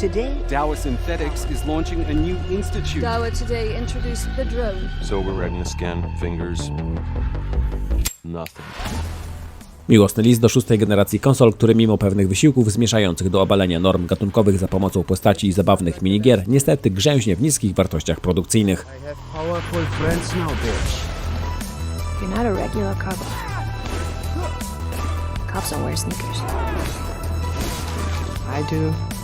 Today, Dow Synthetics is launching a new institute. Dawa today introduced the drone. Sober readiness scan, fingers. Nothing. Miłosny list do szóstej generacji konsol, który mimo pewnych wysiłków zmierzających do obalenia norm gatunkowych za pomocą postaci i zabawnych minigier, niestety grzęźnie w niskich wartościach produkcyjnych. I have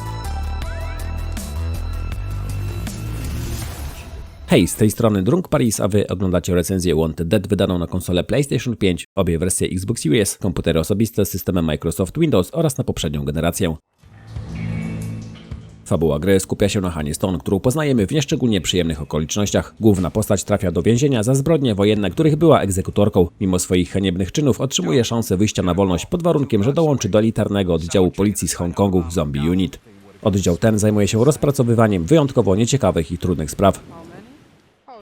Hej, z tej strony Drunk Paris, a wy oglądacie recenzję Wanted Dead wydaną na konsolę PlayStation 5, obie wersje Xbox Series, komputery osobiste z systemem Microsoft Windows oraz na poprzednią generację. Fabuła gry skupia się na Hanie Stone, którą poznajemy w nieszczególnie przyjemnych okolicznościach. Główna postać trafia do więzienia za zbrodnie wojenne, których była egzekutorką. Mimo swoich haniebnych czynów otrzymuje szansę wyjścia na wolność pod warunkiem, że dołączy do elitarnego oddziału policji z Hongkongu Zombie Unit. Oddział ten zajmuje się rozpracowywaniem wyjątkowo nieciekawych i trudnych spraw.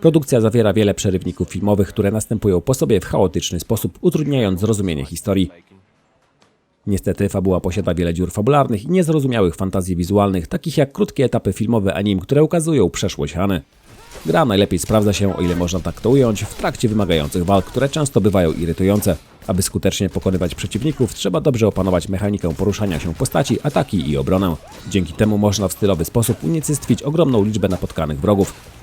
Produkcja zawiera wiele przerywników filmowych, które następują po sobie w chaotyczny sposób, utrudniając zrozumienie historii. Niestety fabuła posiada wiele dziur fabularnych i niezrozumiałych fantazji wizualnych, takich jak krótkie etapy filmowe anim, które ukazują przeszłość Hany. Gra najlepiej sprawdza się, o ile można tak to ująć, w trakcie wymagających walk, które często bywają irytujące. Aby skutecznie pokonywać przeciwników, trzeba dobrze opanować mechanikę poruszania się postaci, ataki i obronę. Dzięki temu można w stylowy sposób unicestwić ogromną liczbę napotkanych wrogów.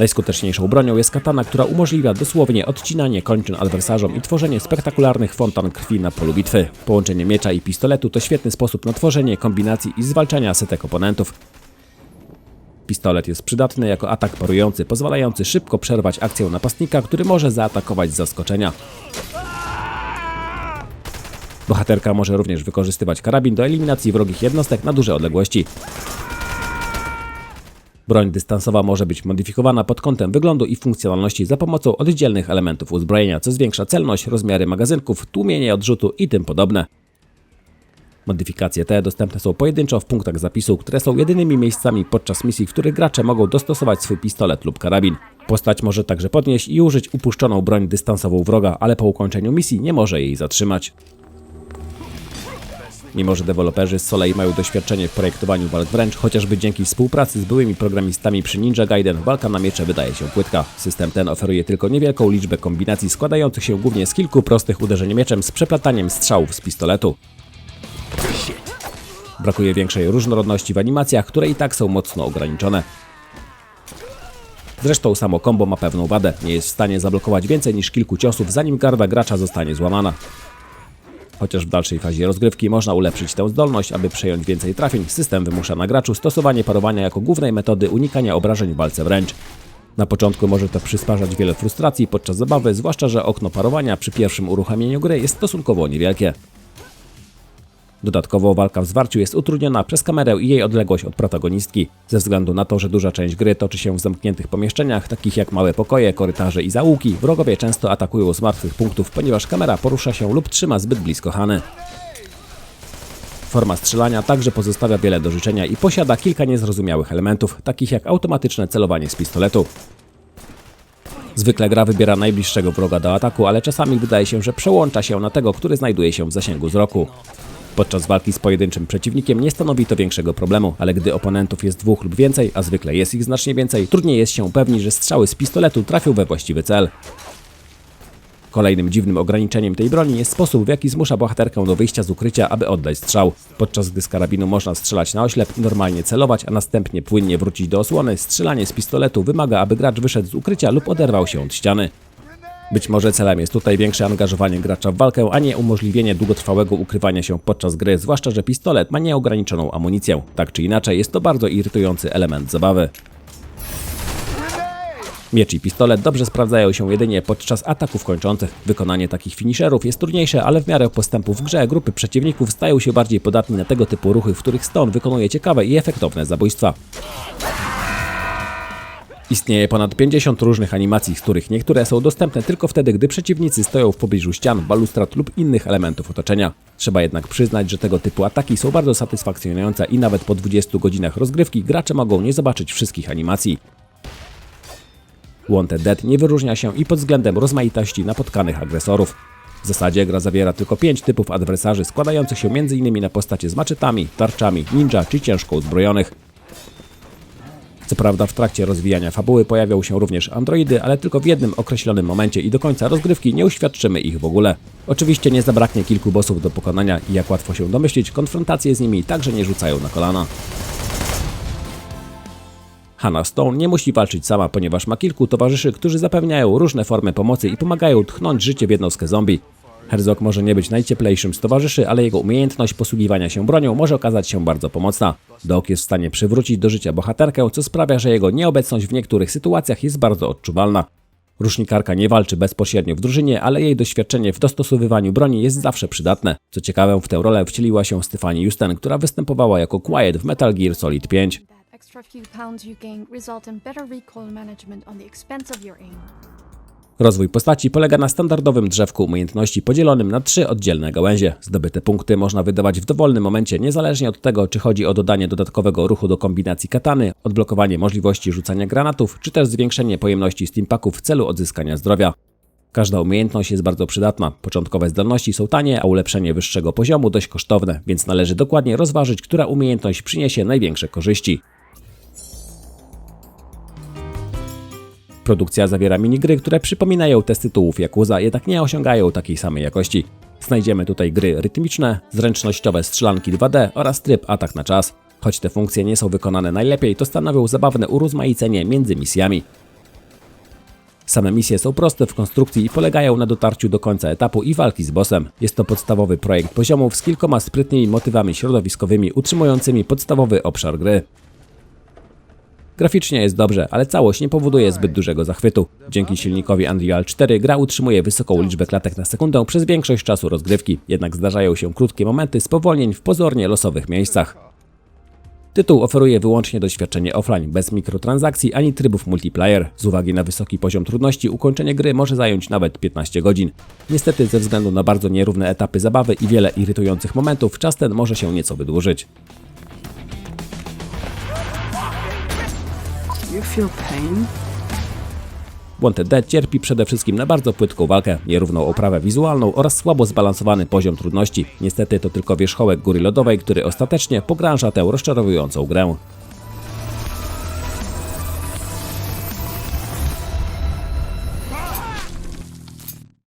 Najskuteczniejszą bronią jest katana, która umożliwia dosłownie odcinanie kończyn adwersarzom i tworzenie spektakularnych fontan krwi na polu bitwy. Połączenie miecza i pistoletu to świetny sposób na tworzenie kombinacji i zwalczania setek oponentów. Pistolet jest przydatny jako atak parujący, pozwalający szybko przerwać akcję napastnika, który może zaatakować z zaskoczenia. Bohaterka może również wykorzystywać karabin do eliminacji wrogich jednostek na duże odległości. Broń dystansowa może być modyfikowana pod kątem wyglądu i funkcjonalności za pomocą oddzielnych elementów uzbrojenia, co zwiększa celność, rozmiary magazynków, tłumienie odrzutu i tym podobne. Modyfikacje te dostępne są pojedynczo w punktach zapisu, które są jedynymi miejscami podczas misji, w których gracze mogą dostosować swój pistolet lub karabin. Postać może także podnieść i użyć upuszczoną broń dystansową wroga, ale po ukończeniu misji nie może jej zatrzymać. Mimo, że deweloperzy z Soleil mają doświadczenie w projektowaniu walk wręcz, chociażby dzięki współpracy z byłymi programistami przy Ninja Gaiden, walka na miecze wydaje się płytka. System ten oferuje tylko niewielką liczbę kombinacji składających się głównie z kilku prostych uderzeń mieczem z przeplataniem strzałów z pistoletu. Brakuje większej różnorodności w animacjach, które i tak są mocno ograniczone. Zresztą samo combo ma pewną wadę, nie jest w stanie zablokować więcej niż kilku ciosów, zanim garda gracza zostanie złamana. Chociaż w dalszej fazie rozgrywki można ulepszyć tę zdolność, aby przejąć więcej trafień, system wymusza na graczu stosowanie parowania jako głównej metody unikania obrażeń w walce wręcz. Na początku może to przysparzać wiele frustracji podczas zabawy, zwłaszcza że okno parowania przy pierwszym uruchomieniu gry jest stosunkowo niewielkie. Dodatkowo walka w zwarciu jest utrudniona przez kamerę i jej odległość od protagonistki. Ze względu na to, że duża część gry toczy się w zamkniętych pomieszczeniach, takich jak małe pokoje, korytarze i zaułki, wrogowie często atakują z martwych punktów, ponieważ kamera porusza się lub trzyma zbyt blisko Hany. Forma strzelania także pozostawia wiele do życzenia i posiada kilka niezrozumiałych elementów, takich jak automatyczne celowanie z pistoletu. Zwykle gra wybiera najbliższego wroga do ataku, ale czasami wydaje się, że przełącza się na tego, który znajduje się w zasięgu wzroku. Podczas walki z pojedynczym przeciwnikiem nie stanowi to większego problemu, ale gdy oponentów jest dwóch lub więcej, a zwykle jest ich znacznie więcej, trudniej jest się upewnić, że strzały z pistoletu trafią we właściwy cel. Kolejnym dziwnym ograniczeniem tej broni jest sposób, w jaki zmusza bohaterkę do wyjścia z ukrycia, aby oddać strzał. Podczas gdy z karabinu można strzelać na oślep i normalnie celować, a następnie płynnie wrócić do osłony, strzelanie z pistoletu wymaga, aby gracz wyszedł z ukrycia lub oderwał się od ściany. Być może celem jest tutaj większe angażowanie gracza w walkę, a nie umożliwienie długotrwałego ukrywania się podczas gry, zwłaszcza że pistolet ma nieograniczoną amunicję. Tak czy inaczej, jest to bardzo irytujący element zabawy. Miecz i pistolet dobrze sprawdzają się jedynie podczas ataków kończących. Wykonanie takich finisherów jest trudniejsze, ale w miarę postępu w grze grupy przeciwników stają się bardziej podatni na tego typu ruchy, w których Stone wykonuje ciekawe i efektowne zabójstwa. Istnieje ponad 50 różnych animacji, z których niektóre są dostępne tylko wtedy, gdy przeciwnicy stoją w pobliżu ścian, balustrad lub innych elementów otoczenia. Trzeba jednak przyznać, że tego typu ataki są bardzo satysfakcjonujące i nawet po 20 godzinach rozgrywki gracze mogą nie zobaczyć wszystkich animacji. Wanted Dead nie wyróżnia się i pod względem rozmaitości napotkanych agresorów. W zasadzie gra zawiera tylko 5 typów adwersarzy składających się m.in. na postacie z maczetami, tarczami, ninja czy ciężko uzbrojonych. Co prawda w trakcie rozwijania fabuły pojawią się również androidy, ale tylko w jednym określonym momencie i do końca rozgrywki nie uświadczymy ich w ogóle. Oczywiście nie zabraknie kilku bossów do pokonania i jak łatwo się domyślić, konfrontacje z nimi także nie rzucają na kolana. Hannah Stone nie musi walczyć sama, ponieważ ma kilku towarzyszy, którzy zapewniają różne formy pomocy i pomagają tchnąć życie w jednostkę zombie. Herzog może nie być najcieplejszym z towarzyszy, ale jego umiejętność posługiwania się bronią może okazać się bardzo pomocna. Doc jest w stanie przywrócić do życia bohaterkę, co sprawia, że jego nieobecność w niektórych sytuacjach jest bardzo odczuwalna. Rusznikarka nie walczy bezpośrednio w drużynie, ale jej doświadczenie w dostosowywaniu broni jest zawsze przydatne. Co ciekawe, w tę rolę wcieliła się Stefani Justen, która występowała jako Quiet w Metal Gear Solid 5. Rozwój postaci polega na standardowym drzewku umiejętności podzielonym na trzy oddzielne gałęzie. Zdobyte punkty można wydawać w dowolnym momencie, niezależnie od tego, czy chodzi o dodanie dodatkowego ruchu do kombinacji katany, odblokowanie możliwości rzucania granatów, czy też zwiększenie pojemności steampaków w celu odzyskania zdrowia. Każda umiejętność jest bardzo przydatna. Początkowe zdolności są tanie, a ulepszenie wyższego poziomu dość kosztowne, więc należy dokładnie rozważyć, która umiejętność przyniesie największe korzyści. Produkcja zawiera minigry, które przypominają te z tytułów Yakuza, jednak nie osiągają takiej samej jakości. Znajdziemy tutaj gry rytmiczne, zręcznościowe strzelanki 2D oraz tryb atak na czas. Choć te funkcje nie są wykonane najlepiej, to stanowią zabawne urozmaicenie między misjami. Same misje są proste w konstrukcji i polegają na dotarciu do końca etapu i walki z bossem. Jest to podstawowy projekt poziomów z kilkoma sprytnymi motywami środowiskowymi utrzymującymi podstawowy obszar gry. Graficznie jest dobrze, ale całość nie powoduje zbyt dużego zachwytu. Dzięki silnikowi Unreal 4 gra utrzymuje wysoką liczbę klatek na sekundę przez większość czasu rozgrywki, jednak zdarzają się krótkie momenty spowolnień w pozornie losowych miejscach. Tytuł oferuje wyłącznie doświadczenie offline, bez mikrotransakcji ani trybów multiplayer. Z uwagi na wysoki poziom trudności ukończenie gry może zająć nawet 15 godzin. Niestety ze względu na bardzo nierówne etapy zabawy i wiele irytujących momentów, czas ten może się nieco wydłużyć. Feel pain? Wanted Dead cierpi przede wszystkim na bardzo płytką walkę, nierówną oprawę wizualną oraz słabo zbalansowany poziom trudności. Niestety to tylko wierzchołek góry lodowej, który ostatecznie pogrąża tę rozczarowującą grę.